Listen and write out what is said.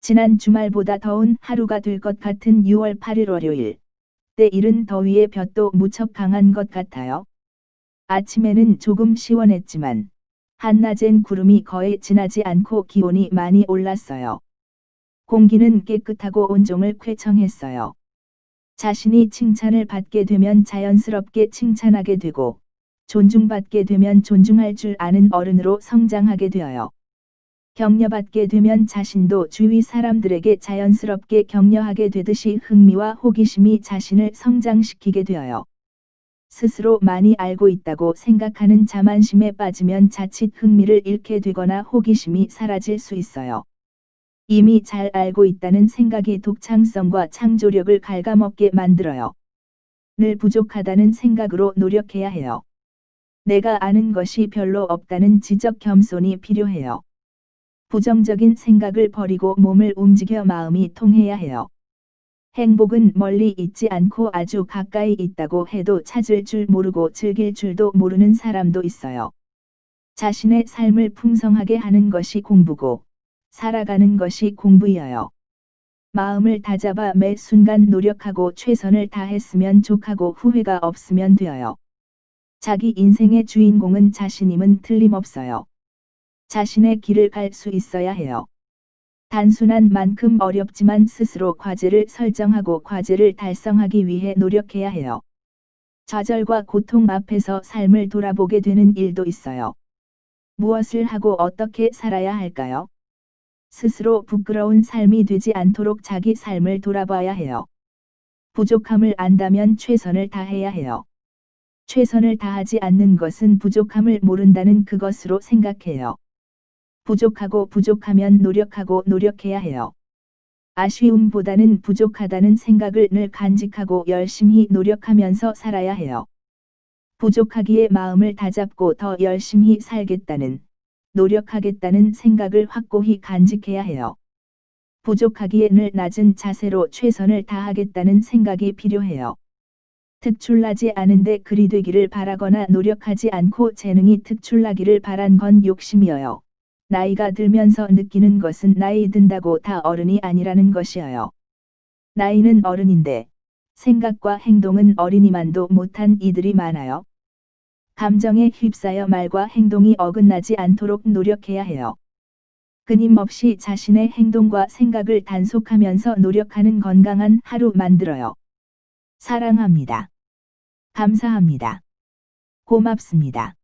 지난 주말보다 더운 하루가 될 것 같은 6월 8일 월요일. 때일은 더위에 볕도 무척 강한 것 같아요. 아침에는 조금 시원했지만 한낮엔 구름이 거의 지나지 않고 기온이 많이 올랐어요. 공기는 깨끗하고 온종을 쾌청했어요. 자신이 칭찬을 받게 되면 자연스럽게 칭찬하게 되고 존중받게 되면 존중할 줄 아는 어른으로 성장하게 되어요. 격려받게 되면 자신도 주위 사람들에게 자연스럽게 격려하게 되듯이 흥미와 호기심이 자신을 성장시키게 되어요. 스스로 많이 알고 있다고 생각하는 자만심에 빠지면 자칫 흥미를 잃게 되거나 호기심이 사라질 수 있어요. 이미 잘 알고 있다는 생각이 독창성과 창조력을 갉아먹게 만들어요. 늘 부족하다는 생각으로 노력해야 해요. 내가 아는 것이 별로 없다는 지적 겸손이 필요해요. 부정적인 생각을 버리고 몸을 움직여 마음이 통해야 해요. 행복은 멀리 있지 않고 아주 가까이 있다고 해도 찾을 줄 모르고 즐길 줄도 모르는 사람도 있어요. 자신의 삶을 풍성하게 하는 것이 공부고, 살아가는 것이 공부이어요. 마음을 다잡아 매 순간 노력하고 최선을 다했으면 족하고 후회가 없으면 되어요. 자기 인생의 주인공은 자신임은 틀림없어요. 자신의 길을 갈 수 있어야 해요. 단순한 만큼 어렵지만 스스로 과제를 설정하고 과제를 달성하기 위해 노력해야 해요. 좌절과 고통 앞에서 삶을 돌아보게 되는 일도 있어요. 무엇을 하고 어떻게 살아야 할까요? 스스로 부끄러운 삶이 되지 않도록 자기 삶을 돌아봐야 해요. 부족함을 안다면 최선을 다해야 해요. 최선을 다하지 않는 것은 부족함을 모른다는 그것으로 생각해요. 부족하고 부족하면 노력하고 노력해야 해요. 아쉬움보다는 부족하다는 생각을 늘 간직하고 열심히 노력하면서 살아야 해요. 부족하기에 마음을 다잡고 더 열심히 살겠다는, 노력하겠다는 생각을 확고히 간직해야 해요. 부족하기에 늘 낮은 자세로 최선을 다하겠다는 생각이 필요해요. 특출나지 않은데 그리 되기를 바라거나 노력하지 않고 재능이 특출나기를 바란 건 욕심이어요. 나이가 들면서 느끼는 것은 나이 든다고 다 어른이 아니라는 것이어요. 나이는 어른인데 생각과 행동은 어린이만도 못한 이들이 많아요. 감정에 휩싸여 말과 행동이 어긋나지 않도록 노력해야 해요. 끊임없이 자신의 행동과 생각을 단속하면서 노력하는 건강한 하루 만들어요. 사랑합니다. 감사합니다. 고맙습니다.